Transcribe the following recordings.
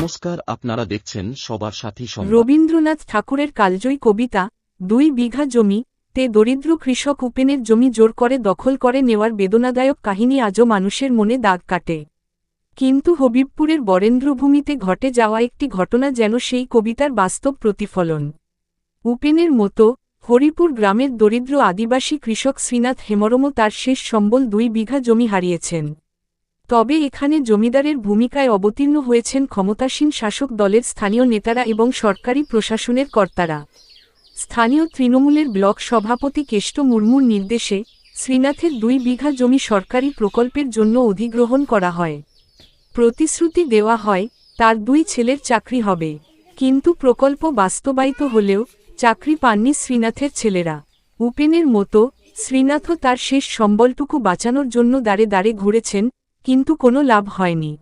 নমস্কার, আপনারা দেখছেন সবার সাথী রবীন্দ্রনাথ ঠাকুরের কালজয়ী কবিতা, দুই বিঘা জমি, তে দরিদ্র কৃষক উপেনের জমি জোর করে দখল করে নেওয়ার বেদনাদায়ক কাহিনী আজও মানুষের মনে দাগ কাটে। কিন্তু হবিবপুরের বরেন্দ্রভূমিতে ঘটে যাওয়া একটি ঘটনা যেন সেই কবিতার বাস্তব প্রতিফলন। উপেনের মতো, হরিপুর গ্রামের দরিদ্র আদিবাসী কৃষক শ্রীনাথ হেমরমও তার শেষ সম্বল দুই বিঘা জমি হারিয়েছেন। তবে এখানে জমিদারের ভূমিকায় অবতীর্ণ হয়েছেন ক্ষমতাসীন শাসক দলের স্থানীয় নেতারা এবং সরকারি প্রশাসনের কর্তারা। স্থানীয় তৃণমূলের ব্লক সভাপতি কেষ্ট মুর্মুর নির্দেশে শ্রীনাথের দুই বিঘা জমি সরকারি প্রকল্পের জন্য অধিগ্রহণ করা হয়। প্রতিশ্রুতি দেওয়া হয়, তার দুই ছেলের চাকরি হবে। কিন্তু প্রকল্প বাস্তবায়িত হলেও চাকরি পাননি শ্রীনাথের ছেলেরা। উপেনের মতো শ্রীনাথও তার শেষ সম্বলটুকু বাঁচানোর জন্য দাঁড়ে দাঁড়ে ঘুরেছেন কিন্তু কোনো লাভ হয়নি।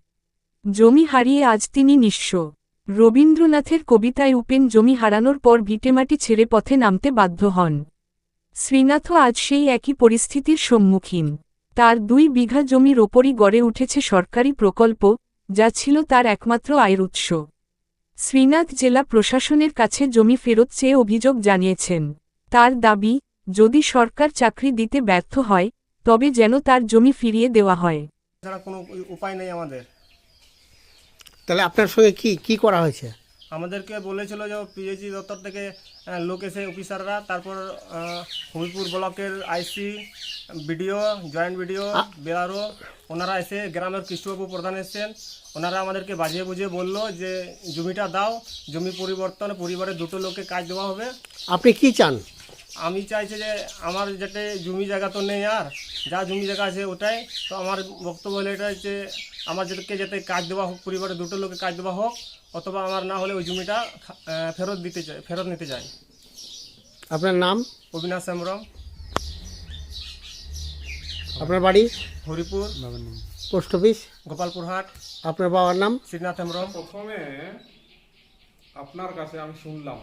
জমি হারিয়ে আজ তিনি নিঃস্ব। রবীন্দ্রনাথের কবিতায় উপেন জমি হারানোর পর ভিটেমাটি ছেড়ে পথে নামতে বাধ্য হন। শ্রীনাথও আজ সেই একই পরিস্থিতির সম্মুখীন। তার দুই বিঘা জমির ওপরই গড়ে উঠেছে সরকারি প্রকল্প, যা ছিল তার একমাত্র আয়ের উৎস। শ্রীনাথ জেলা প্রশাসনের কাছে জমি ফেরত চেয়ে অভিযোগ জানিয়েছেন, তার দাবি, যদি সরকার চাকরি দিতে ব্যর্থ হয়, তবে যেন তার জমি ফিরিয়ে দেওয়া হয়। ছাড়া কোনো উপায় নেই আমাদের। তাহলে আপনার সঙ্গে কি কি করা হয়েছে? আমাদেরকে বলেছিল যে পিএইচি দপ্তর থেকে লোক এসে অফিসাররা তারপর হবিপুর ব্লকের IC BDO joint BDO BRO ওনারা এসে গ্রামের কৃষ্ণবাবু প্রধান এসেছেন। ওনারা আমাদেরকে বাজিয়ে বুঝিয়ে বলল যে জমিটা দাও জমি পরিবর্তনে পরিবারের দুটো লোককে কাজ দেওয়া হবে। আপনি কি চান? আমি চাইছি যে আমার যাতে জমি জায়গা তো নেই আর যা জমি জায়গা আছে ওটাই। তো আমার বক্তব্য হলো এটা যে আমার যাদেরকে যাতে কাজ দেওয়া হোক পরিবারের দুটো লোকে কাজ দেওয়া হোক অথবা আমার না হলে ওই জমিটা ফেরত দিতে চাই ফেরত নিতে চাই। আপনার নাম? অবিনাশ হেমব্রম। আপনার বাড়ি? হরিপুর। Post office? গোপালপুরহাট আপনার বাবার নাম? শ্রীনাথ হেমব্রম। প্রথমে আপনার কাছে আমি শুনলাম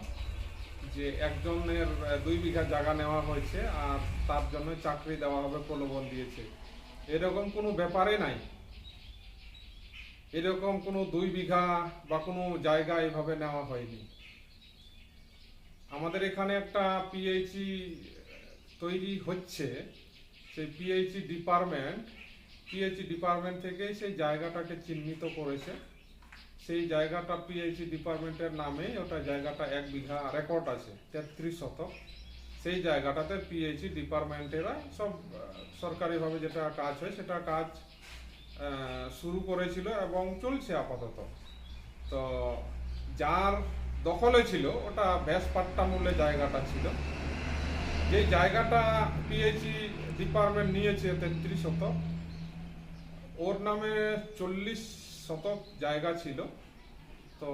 যে একজনের দুই বিঘা জায়গা নেওয়া হয়েছে আর তার জন্য চাকরি দেওয়া হবে, প্রলোভন দিয়েছে। এরকম কোনো ব্যাপারে নাই। এরকম কোনো দুই বিঘা বা কোনো জায়গা এভাবে নেওয়া হয়নি। আমাদের এখানে একটা পিএইচই তৈরি হচ্ছে। সেই পিএইচই ডিপার্টমেন্ট পিএইচই ডিপার্টমেন্ট থেকেই সেই জায়গাটাকে চিহ্নিত করেছে। সেই জায়গাটা পিএইচি ডিপার্টমেন্টের নামে ওটা জায়গাটা এক বিঘা রেকর্ড আছে, তেত্রিশ শতক। সেই জায়গাটাতে পিএইচি ডিপার্টমেন্টেরা সব সরকারিভাবে যেটা কাজ হয়, সেটা কাজ শুরু করেছিল এবং চলছে আপাতত। তো যার দখলে ছিল, ওটা ভ্যাস পাট্টা মূল্যে জায়গাটা ছিল। যে জায়গাটা পিএইচি ডিপার্টমেন্ট নিয়েছে তেত্রিশ শতক, ওর নামে চল্লিশ শতক জায়গা ছিল। তো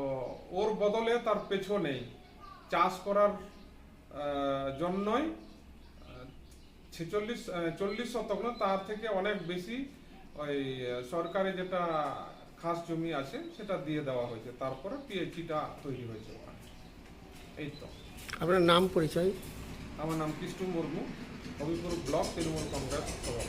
ওর বদলে তার পেছনেই চাষ করার জন্যই ছেচল্লিশ চল্লিশ শতক না তার থেকে অনেক বেশি ওই সরকারি যেটা খাস জমি আছে সেটা দিয়ে দেওয়া হয়েছে। তারপরে পিএইচিটা তৈরি হয়েছে ওখানে। এই তো। আপনার নাম পরিচয়? আমার নাম কৃষ্ণ মুর্মু। হবিপুর ব্লক তৃণমূল কংগ্রেস সভাপতি।